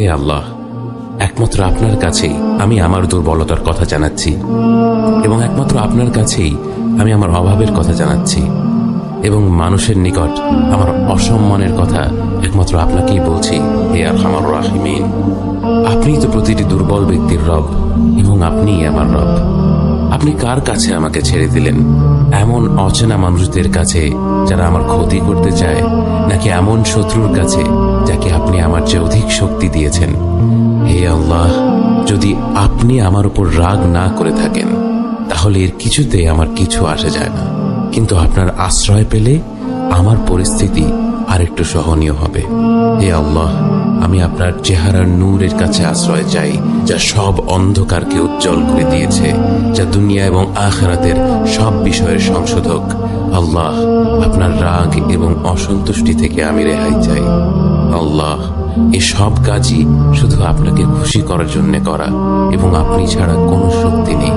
হে আল্লাহ, একমাত্র আপনার কাছেই আমি আমার দুর্বলতার কথা জানাচ্ছি এবং একমাত্র আপনার কাছেই আমি আমার অভাবের কথা জানাচ্ছি এবং মানুষের নিকট আমার অসম্মানের কথা একমাত্র আপনাকেই বলছি, হে আর আমার রাহিমিন। আপনিই তো প্রতিটি দুর্বল ব্যক্তির রব এবং আপনিই আমার রব। আপনি কার কাছে আমাকে ছেড়ে দিলেন? এমন অচেনা মানুষদের কাছে যারা আমার ক্ষতি করতে চায়, নাকি এমন শত্রুর কাছে যাকে আপনি আমার চেয়ে অধিক শক্তি দিয়েছেন? হে আল্লাহ, যদি আপনি আমার উপর রাগ না করে থাকেন, তাহলে এর কিছুতে আমার কিছু আসে যায় না। কিন্তু আপনার আশ্রয় পেলে আমার পরিস্থিতি আরেকটু সহনীয় হবে। হে আল্লাহ আমি আপনার চেহারার নূরের কাছে আশ্রয় চাই, যা সব অন্ধকারকে উজ্জ্বল করে দিয়েছে, যা দুনিয়া এবং আখেরাতের সব বিষয়ের সংশোধক। আল্লাহ, আপনার রাগ এবং অসন্তুষ্টি থেকে আমি রেহাই চাই। আল্লাহ, এ সব কাজই শুধু আপনাকে খুশি করার জন্য করা, এবং আপনি ছাড়া কোনো শক্তি নেই।